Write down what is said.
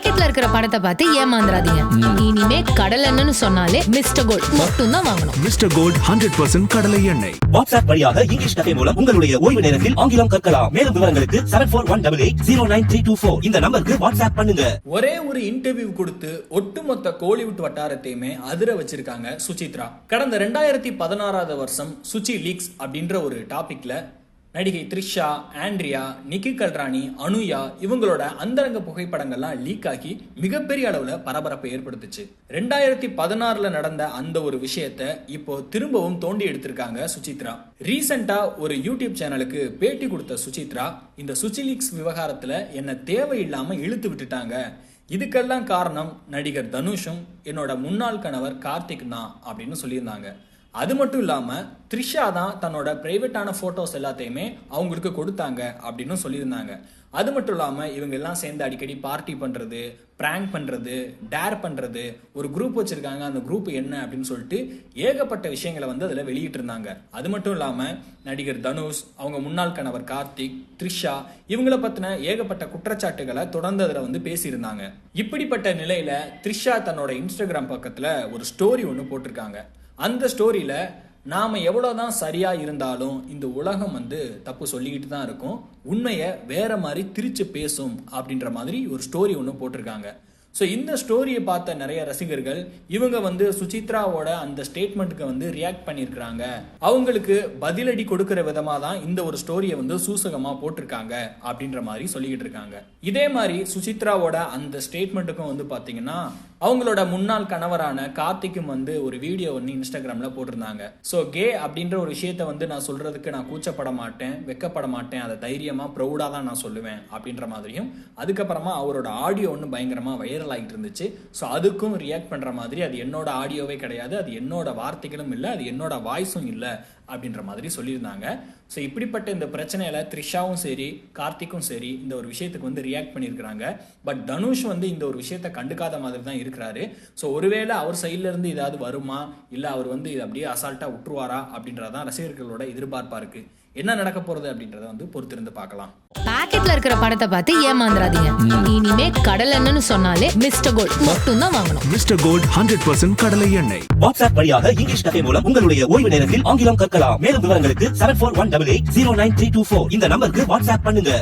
பாக்கெட்ல இருக்கிற படத்தை பார்த்து ஏமாந்துடாதீங்க இனிமே கடல் எண்ணெய்னு சொன்னாலே மிஸ்டர் கோல்ட் மட்டும் தான் வாங்கணும். மிஸ்டர் கோல்ட் ஹண்ட்ரட் பர்சன்ட் கடலை எண்ணெய். வாட்ஸ்அப் வழியாக இங்கிலீஷ் கதை மூலம் உங்களுடைய ஓய்வு நேரத்தில் ஆங்கிலம் கற்கலாம். மேலும் விவரங்களுக்கு seven four one double eight zero nine three two four இந்த நம்பருக்கு வாட்ஸ்அப் பண்ணுங்க. ஒரே ஒரு இன்டர்வியூ கொடுத்து ஒட்டுமொத்த கோலிவுட் வட்டாரத்தையுமே அதிர வச்சிருக்காங்க சுசித்ரா. கடந்த ரெண்டாயிரத்தி பதினாறாவது வருஷம் சுச்சி லீக்ஸ் அப்படின்ற ஒரு டாபிக்ல நடிகை த்ரிஷா ஆண்ட்ரியா நிக்கி கல்ராணி அனுயா இவங்களோட அந்தரங்க புகைப்படங்கள்லாம் லீக் ஆகி மிகப்பெரிய அளவில் பரபரப்பை ஏற்படுத்துச்சு. ரெண்டாயிரத்தி பதினாறுல நடந்த அந்த ஒரு விஷயத்த இப்போ திரும்பவும் தோண்டி எடுத்திருக்காங்க சுசித்ரா. ரீசெண்டா ஒரு யூடியூப் சேனலுக்கு பேட்டி கொடுத்த சுசித்ரா இந்த சுச்சி லீக்ஸ் விவகாரத்துல என்ன தேவையில்லாம இழுத்து விட்டுட்டாங்க. இதுக்கெல்லாம் காரணம் நடிகர் தனுஷும் என்னோட முன்னாள் கணவர் கார்த்திக் தான் அப்படின்னு சொல்லியிருந்தாங்க. அது மட்டும் இல்லாமல் த்ரிஷா தான் தன்னோட பிரைவேட்டான ஃபோட்டோஸ் எல்லாத்தையுமே அவங்களுக்கு கொடுத்தாங்க அப்படின்னு சொல்லியிருந்தாங்க. அது மட்டும் இல்லாமல் இவங்க எல்லாம் சேர்ந்து அடிக்கடி பார்ட்டி பண்ணுறது ப்ராங்க் பண்ணுறது டேர் பண்ணுறது ஒரு குரூப் வச்சுருக்காங்க. அந்த குரூப் என்ன அப்படின்னு சொல்லிட்டு ஏகப்பட்ட விஷயங்களை வந்து அதில் வெளியிட்டு இருந்தாங்க அது மட்டும் இல்லாமல் நடிகர் தனுஷ் அவங்க முன்னாள் கணவர் கார்த்திக் த்ரிஷா இவங்கள பற்றின ஏகப்பட்ட குற்றச்சாட்டுகளை தொடர்ந்து அதில் வந்து பேசியிருந்தாங்க. இப்படிப்பட்ட நிலையில் த்ரிஷா தன்னோட இன்ஸ்டாகிராம் பக்கத்தில் ஒரு ஸ்டோரி ஒன்று போட்டிருக்காங்க. அந்த ஸ்டோரியில் நாம் எவ்வளோ தான் சரியாக இருந்தாலும் இந்த உலகம் வந்து தப்பு சொல்லிக்கிட்டு தான் இருக்கும். உண்மையை வேற மாதிரி திரிச்சு பேசும் அப்படின்ற மாதிரி ஒரு ஸ்டோரி ஒன்று போட்டிருக்காங்க. ஸோ இந்த ஸ்டோரியை பார்த்த நிறைய ரசிகர்கள் இவங்க வந்து சுசித்ராவோட அந்த ஸ்டேட்மெண்ட்டுக்கு வந்து ரியாக்ட் பண்ணியிருக்கிறாங்க அவங்களுக்கு பதிலடி கொடுக்கிற விதமாக தான் இந்த ஒரு ஸ்டோரியை வந்து சூசகமாக போட்டிருக்காங்க அப்படின்ற மாதிரி சொல்லிக்கிட்டு இருக்காங்க. இதே மாதிரி சுசித்ராவோட அந்த ஸ்டேட்மெண்ட்டுக்கும் வந்து பார்த்தீங்கன்னா அவங்களோட முன்னாள் கணவரான கார்த்திக்கும் வந்து ஒரு வீடியோ ஒன்று இன்ஸ்டாகிராமில் போட்டிருந்தாங்க. ஸோ கே அப்படின்ற ஒரு விஷயத்த வந்து நான் சொல்கிறதுக்கு நான் கூச்சப்பட மாட்டேன் வெக்கப்பட மாட்டேன் அதை தைரியமாக ப்ரௌடாக தான் நான் சொல்லுவேன் அப்படின்ற மாதிரியும் அதுக்கப்புறமா அவரோட ஆடியோ ஒன்று பயங்கரமாக வைரல் ஆகிட்டு இருந்துச்சு. ஸோ அதுக்கும் ரியாக்ட் பண்ணுற மாதிரி அது என்னோட ஆடியோவே கிடையாது. அது என்னோட வார்த்தைகளும் இல்லை. அது என்னோட வாய்ஸும் இல்லை. அப்படின்ற மாதிரி சொல்லியிருந்தாங்க. ஸோ இப்படிப்பட்ட இந்த பிரச்சனையில த்ரிஷாவும் சரி கார்த்திக்கும் சரி இந்த ஒரு விஷயத்துக்கு வந்து ரியாக்ட் பண்ணியிருக்கிறாங்க. பட் தனுஷ் வந்து இந்த ஒரு விஷயத்தை கண்டுக்காத மாதிரி தான் இருக்கிறாரு. ஸோ ஒருவேளை அவர் சைட்ல இருந்து ஏதாவது வருமா? இல்லை அவர் வந்து இது அப்படியே அசால்ட்டா விட்டுருவாரா? அப்படின்றதான் ரசிகர்களோட எதிர்பார்ப்பா இருக்கு. என்ன நடக்க போறது அப்படின்றத வந்து பொறுத்திருந்து பார்க்கலாம். பாக்கெட்ல இருக்கிற படத்தை பார்த்து ஏமாந்துடாதீங்க இனிமே கடல் எண்ணெய்னு சொன்னாலே மிஸ்டர் கோல்ட் மட்டும் தான் வாங்கணும். மிஸ்டர் கோல்ட் ஹண்ட்ரட் பர்சன்ட் கடலை எண்ணெய். வாட்ஸ்அப் வழியாக இங்கிலீஷ் கதை மூலம் உங்களுடைய ஓய்வு நேரத்தில் ஆங்கிலம் பார்க்கலாம் மேலும் விவரங்களுக்கு seven four one double eight zero nine three two four இந்த நம்பருக்கு வாட்ஸ்அப் பண்ணுங்க.